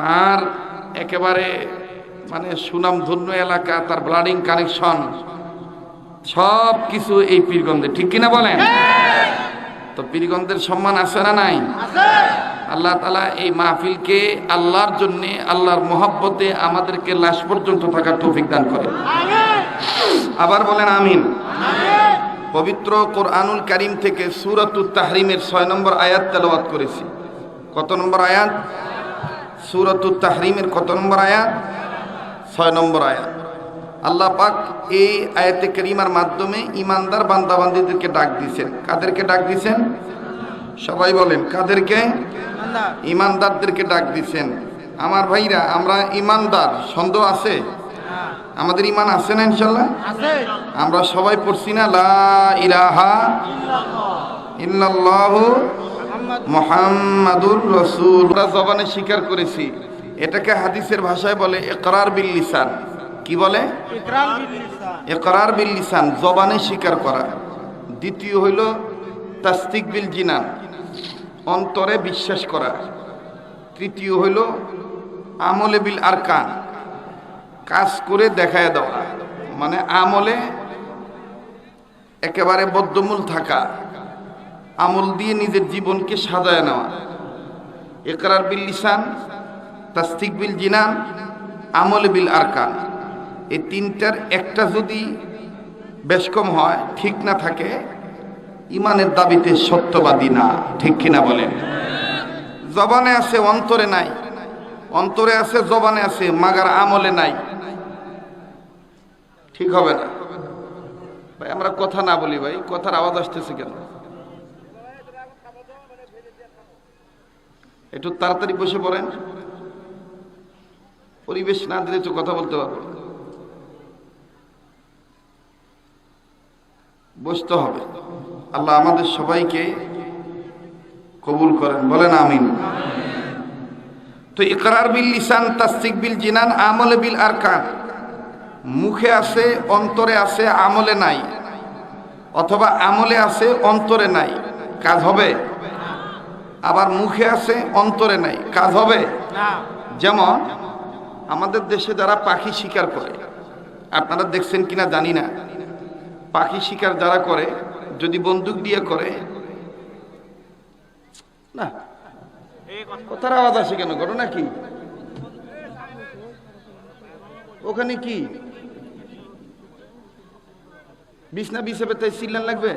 তার একেবারে মানে সুনামধন্য এলাকা তার ব্লাডিং কানেকশন সব কিছু এই পীরগন্ধে ঠিক কিনা বলেন? তো পীরগন্ধের সম্মান আছে না নাই? আল্লাহ তালা এই মাহফিলকে আল্লাহর জন্যে আল্লাহর মোহাব্বতে আমাদেরকে লাশ পর্যন্ত থাকার তৌফিক দান করে। আবার বলেন আমিন। পবিত্র কোরআনুল কারিম থেকে সুরাতুত তাহরিমের ছয় নম্বর আয়াত তেলাওয়াত করেছি। কত নম্বর আয়াত? সুরাতুত তাহরিমের কত নম্বর আয়াত? ছয় নম্বর আয়াত। আল্লাহ পাক এই আয়াতে করিমার মাধ্যমে ইমানদার বান্দাবান্দিদেরকে ডাক দিয়েছেন। কাদেরকে ডাক দিয়েছেন? সবাই বলেন কাদেরকে? ইমানদারদেরকে ডাক দিয়েছেন। আমার ভাইরা আমরা ইমানদার সন্দেহ আছে? আমাদের ইমান আছে না ইনশাল্লাহ আমরা সবাই পড়ছি না লা ইলাহা ইল্লাল্লাহু মুহাম্মাদুর রাসূল। আমরা জবানে স্বীকার করেছি এটাকে হাদিসের ভাষায় বলে ইকরার বিল লিসান। কি বলে? ইকরার বিল লিসান। জবানে স্বীকার করা। দ্বিতীয় হইল তাস্তিক বিল জিনান অন্তরে বিশ্বাস করা। তৃতীয় হইল আমলে বিল আরকান কাজ করে দেখায় দেওয়া। মানে আমলে একেবারে বদ্ধমূল থাকা। আমল দিয়ে নিজের জীবনকে সাজায় নেওয়া। একরার বিল লিসান তাস্তিক বিল জিনান, আমলে বিল আরকান। এই তিনটার একটা যদি বেশ কম হয়, ঠিক না থাকে, ইমানের দাবিতে সত্যবাদী না, ঠিক কিনা বলেন? জবানে আছে, অন্তরে নাই। অন্তরে আছে, জবানে আছে, মাগার আমলে নাই। ঠিক হবে না। ভাই, আমরা কথা না বলি, ভাই, কথার আওয়াজ আসতেছে কেন? একটু তাড়াতাড়ি বসে পড়েন। পরিবেশ না দিলে তো কথা বলতে পারব। বসতে হবে। আল্লাহ আমাদের সবাইকে কবুল করেন। বলেন আমিন। তো ইকরার বিল লিসান তাস্তিক বিল জিনান, আমলে বিল আর কান মুখে আছে, অন্তরে আছে, আমলে নাই। অথবা আমলে আছে, অন্তরে নাই। কাজ হবে? আবার মুখে আছে অন্তরে নাই। কাজ হবে? যেমন আমাদের দেশে যারা পাখি শিকার করে আপনারা দেখছেন কিনা জানি না। পাখি শিকার যারা করে যদি বন্দুক দিয়ে করে না কথার আওয়াজ আসে কেন? ঘটনা কি? ওখানে কি? বিছনা বিছাবে তাই সিল্লান লাগবে?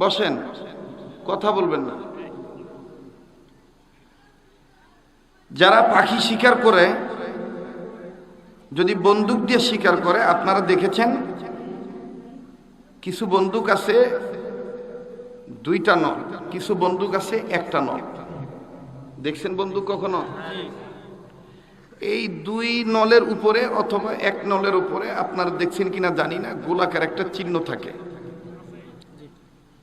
বসেন, কথা বলবেন না। যারা পাখি শিকার করে, যদি বন্দুক দিয়ে শিকার করে, আপনারা দেখেছেন কিছু বন্দুক আছে, দুইটা নল কিছু বন্দুক আছে, একটা নল দেখছেন বন্দুক কখনো? এই দুই নলের উপরে অথবা এক নলের উপরে আপনারা দেখছেন কিনা জানি না, গোলাকার একটা চিহ্ন থাকে।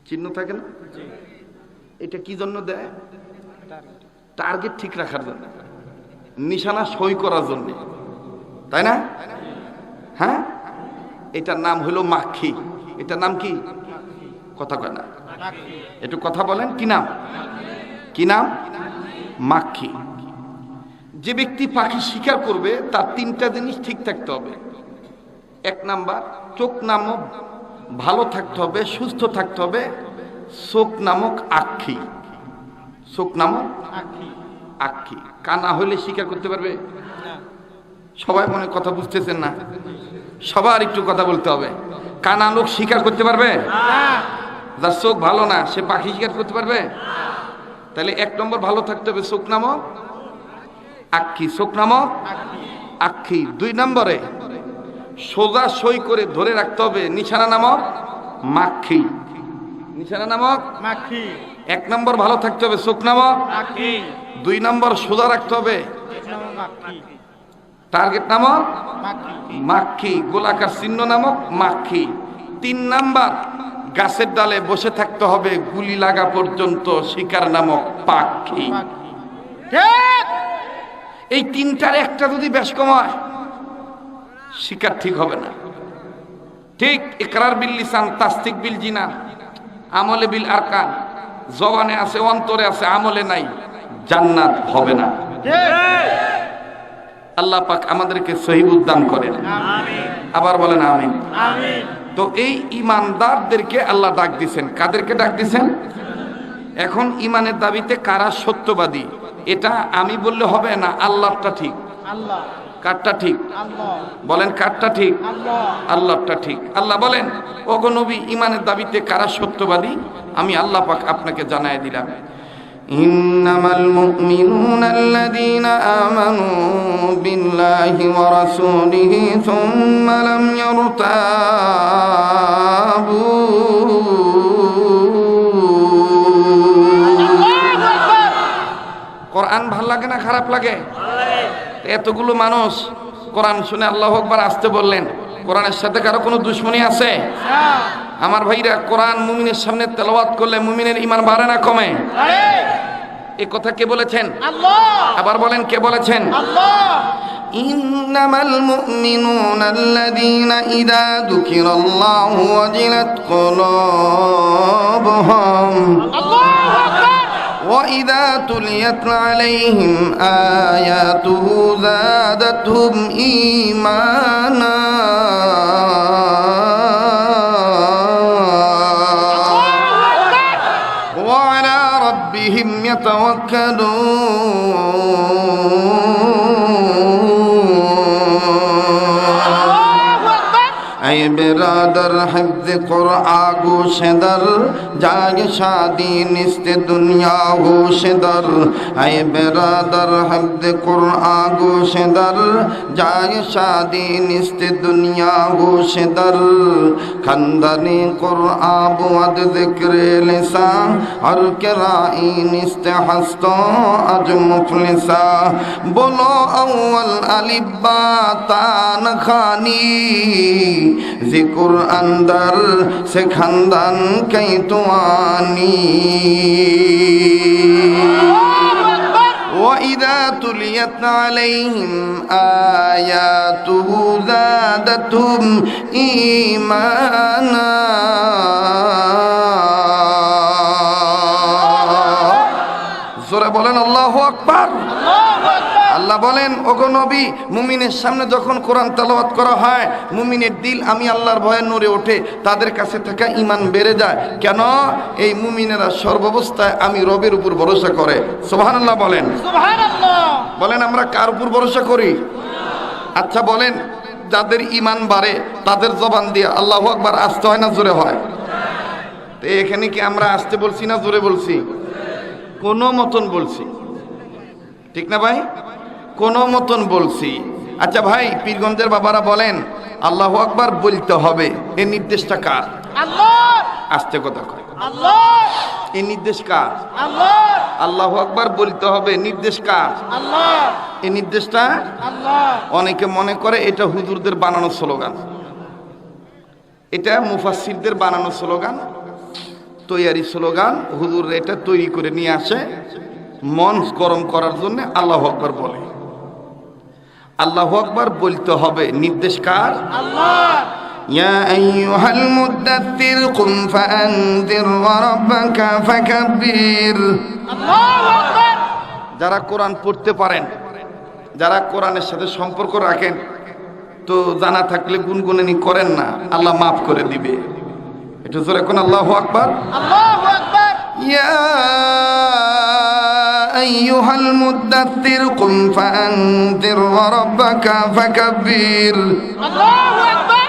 চিহ্ন থাকে না? এটা কি জন্য দেয়? টার্গেট ঠিক রাখার জন্য। নিশানা সই করার জন্য। তাই না? হ্যাঁ? এটার নাম হলো মাখি। এটার নাম কি? কথা কয় না। একটু কথা বলেন কি নাম? কি নাম? মাখি। যে ব্যক্তি পাখি শিকার করবে তার তিনটা জিনিস ঠিক থাকতে হবে। এক নাম্বার চোখ নামক ভালো থাকতে হবে সুস্থ থাকতে হবে চোখ নামক আক্ষি। চোখ নামক আক্ষি। কানা হইলে স্বীকার করতে পারবে? সবাই মনে কথা বুঝতেছেন না? সবার একটু কথা বলতে হবে। কানা লোক স্বীকার করতে পারবে? যার চোখ ভালো না সে পাখি শিকার করতে পারবে? তাহলে এক নম্বর ভালো থাকতে হবে চোখ নামক আক্ষি। চোখ নামক আক্ষি। দুই নম্বরে সোজা সই করে ধরে রাখতে হবে। নিশানা নামক মাক্ষি নিশানা নামক মাখি। এক নম্বর ভালো থাকতে হবে চোখ নামক দুই নম্বর সোজা রাখতে হবে। টার্গেট নামক মাখি। মাক্ষি গোলাকার চিহ্ন নামক মাক্ষি তিন নাম্বার গাছের ডালে বসে থাকতে হবে গুলি লাগা পর্যন্ত শিকার নামক পাখি। এই তিনটার একটা যদি বেশ কম হয় শিকার ঠিক হবে না। ঠিক ইকরার বিল লিসান, তাস্তিক বিল জিনা, আমলে বিল আরকান, জবানে আছে, অন্তরে আছে, আমলে নাই, জান্নাত হবে না। আল্লাহ পাক আমাদেরকে সহি উদ্দান করেন। আবার বলেন আমিন। তো এই ইমানদারদেরকে আল্লাহ ডাক দিছেন। কাদেরকে ডাক দিছেন? এখন ইমানের দাবিতে কারা সত্যবাদী? এটা আমি বললে হবে না আল্লাহটা ঠিক। আল্লাহ কারটা ঠিক আল্লাহ বলেন কারটা ঠিক আল্লাহ আল্লাহটা ঠিক আল্লাহ বলেন ওগো নবী ইমানের দাবিতে কারা সত্যবাদী আমি আল্লাহ পাক আপনাকে জানায় দিলাম إنما المؤمنون الذين آمنوا بالله ورسوله ثم لم يرتابوا কোরআন ভাল লাগে না খারাপ লাগে এতগুলো মানুষ কোরআন শুনে আল্লাহ আকবার আসতে বললেন কোরআনের সাথে কারো কোনো দুশ্মনী আছে আমার ভাইরা কোরআন মুমিনের সামনে তেলাওয়াত করলে মুমিনের ইমান বাড়ে না কমে এ কথা কে বলেছেন আল্লাহ আবার বলেন কে বলেছেন আল্লাহ إنما المؤمنون الذين إذا ذكر الله وجلت قلوبهم আল্লাহু আকবার وإذا تليت عليهم آياته زادتهم إيمانا وعلى ربهم يتوكلون বেরাদার হদ্দ কর আগোশেদার জাগ শাদি নিস্তে দুনিয়া হোশেদার আই বেরাদার হদ্দ কর আগোশেদার জাগ শাদি নিস্তে দুনিয়া হোশেদার খানদানি কর আবুয়াদ জিক্রে লিসা আর কেরাই নিস্তে হস্ত আজ মুফলিসা বলো আউয়াল আলিব্বা তান খানি بولو اول البا تان خانی জিকুর আন্দার সে খানদান কই তোয়ানি وإذا تليت عليهم آياته زادتهم إيمانا জোরে বলেন আল্লাহু আকবার আল্লাহ বলেন ওগো নবী মুমিনের সামনে যখন কোরআন তেলাওয়াত করা হয় মুমিনের দিল আমি আল্লাহর ভয়ে নড়ে ওঠে তাদের কাছে থাকা ইমান বেড়ে যায়। কেন? এই মুমিনেরা সর্বাবস্থায় আমি রবের উপর ভরসা করে। সুবহানাল্লাহ বলেন। বলেন আমরা কার উপর ভরসা করি? আচ্ছা বলেন যাদের ইমান বাড়ে তাদের জবান দিয়ে আল্লাহ আকবার আসতে হয় না জোরে হয়? তো এখানে কি আমরা আসতে বলছি না জোরে বলছি? কোনো মতন বলছি। ঠিক না ভাই? কোনো মতন বলছি। আচ্ছা ভাই পীরগঞ্জের বাবারা বলেন আল্লাহ আকবার বলতে হবে। এ নির্দেশটা কার? আসতে কথা কয়। আল্লাহ! এই নির্দেশ কার? আল্লাহ! আকবার বলতে হবে নির্দেশ কার? এই নির্দেশটা? অনেকে মনে করে এটা হুজুরদের বানানো স্লোগান। এটা মুফাসিরদের বানানো স্লোগান তৈয়ারি স্লোগান হুজুর এটা তৈরি করে নিয়ে আসে মন গরম করার জন্য আল্লাহ আকবার বলে। আল্লাহ আকবার বলতে হবে নির্দেশ কার আল্লাহ يا أيها المدثر قم فأنذر وربك فكبر আল্লাহু আকবার যারা কোরআন পড়তে পারেন যারা কোরআনের সাথে সম্পর্ক রাখেন তো জানা থাকলে গুনগুনানি করেন না আল্লাহ মাফ করে দিবে একটু জোরে কোন আল্লাহ আকবার আল্লাহু আকবার يا أيها المدثر قم فأنذر وربك فكبر আল্লাহু আকবার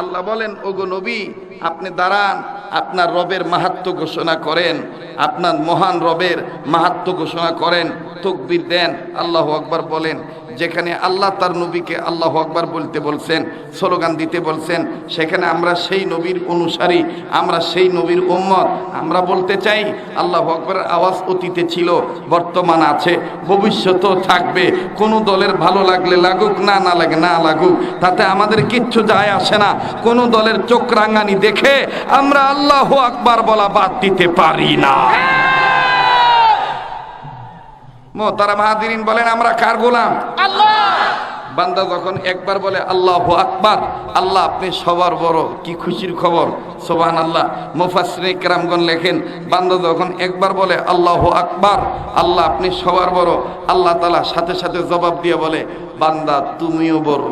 আল্লাহ বলেন ওগো নবী আপনি দাঁড়ান আপনার রবের মাহাত্ম ঘোষণা করেন আপনার মহান রবের মাহাত্ম ঘোষণা করেন তকবির দেন আল্লাহ আকবার বলেন যেখানে আল্লাহ তার নবীকে আল্লাহ আকবার বলতে বলছেন, স্লোগান দিতে বলছেন, সেখানে আমরা সেই নবীর অনুসারী, আমরা সেই নবীর উম্মত। আমরা বলতে চাই, আল্লাহ আকবরের আওয়াজ অতীতে ছিল, বর্তমান আছে, ভবিষ্যতেও থাকবে। কোনো দলের ভালো লাগলে লাগুক, না না লাগে, না লাগুক, তাতে আমাদের কিচ্ছু যায় আসে না। কোনো দলের চোখ রাঙানি দেখে আমরা আল্লাহ আকবার বলা বাদ দিতে পারি না। মোহতারা মাহাদিন বলেন আমরা কার গোলাম? বান্দা যখন একবার বলে আল্লাহ আকবার আল্লাহ আপনি সবার বড় কি খুশির খবর? সোবান আল্লাহ মুফাসরি কেরামগণ লেখেন বান্দা যখন একবার বলে আল্লাহ আকবার আল্লাহ আপনি সবার বড় আল্লাহ তালা সাথে সাথে জবাব দিয়ে বলে বান্দা তুমিও বড়।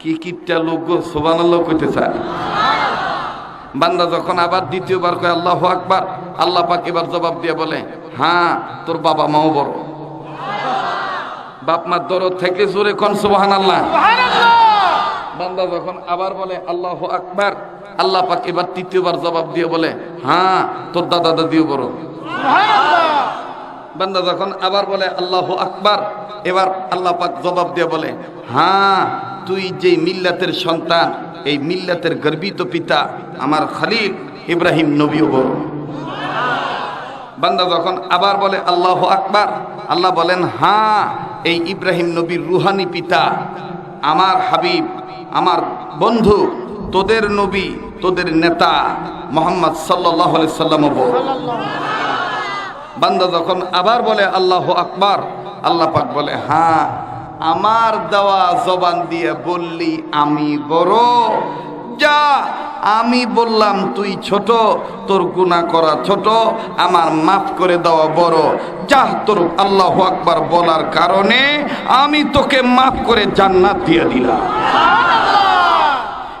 কি কিপটা লোক গো সোবান আল্লাহ কইতে চায়। বান্দা যখন আবার দ্বিতীয়বার কয় আল্লাহ আকবার আল্লাহ পাক এবার জবাব দিয়ে বলে হ্যাঁ তোর বাবা মাও বড়। বাপ মার দরদ থেকে জোরে কোন সুবহান আল্লাহ বান্দা যখন আবার বলে আল্লাহ আকবার আল্লাহ পাক এবার তৃতীয়বার জবাব দিয়ে বলে হ্যাঁ তোর দাদা দাদিও বড়। বান্দা যখন আবার বলে আল্লাহ আকবার এবার আল্লাহ পাক জবাব দিয়ে বলে হ্যাঁ তুই যে মিল্লাতের সন্তান এই মিল্লাতের গর্বিত পিতা আমার খালিল ইব্রাহিম নবীও বড় বান্দা যখন আবার বলে, আল্লাহ আকবার, আল্লাহ বলেন হ্যাঁ এই ইব্রাহিম নবীর রুহানি পিতা, আমার হাবিব, আমার বন্ধু, তোদের নবী, তোদের নেতা মোহাম্মদ সাল্লাহ সাল্লাম বান্দা যখন আবার বলে, আল্লাহ আকবার, আল্লাহ পাক বলে হ্যাঁ আমার দেওয়া জবান দিয়ে বললি আমি বড় যা আমি বললাম তুই ছোট তোর গুনাহ করা ছোট আমার মাফ করে দেওয়া বড় যা তোর আল্লাহ আকবার বলার কারণে আমি তোকে মাফ করে জান্নাত দিয়ে দিলাম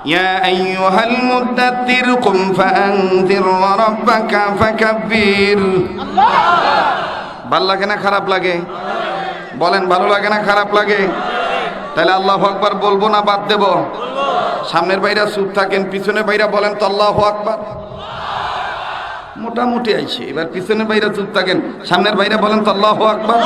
يا أيها المدثر قم فأنذر وربك فكبر ভাল লাগে না খারাপ লাগে বলেন, ভালো লাগে না, খারাপ লাগে? তাহলে আল্লাহ আকবার বলব না বাদ দেব? সামনের বাইরা চুপ থাকেন পিছনে বাইরা বলেন তো আল্লাহ আকবার। মোটামুটি আইছে, এবার পিছনের বাইরা চুপ থাকেন, সামনের বাইরা বলেন তো আল্লাহ আকবার।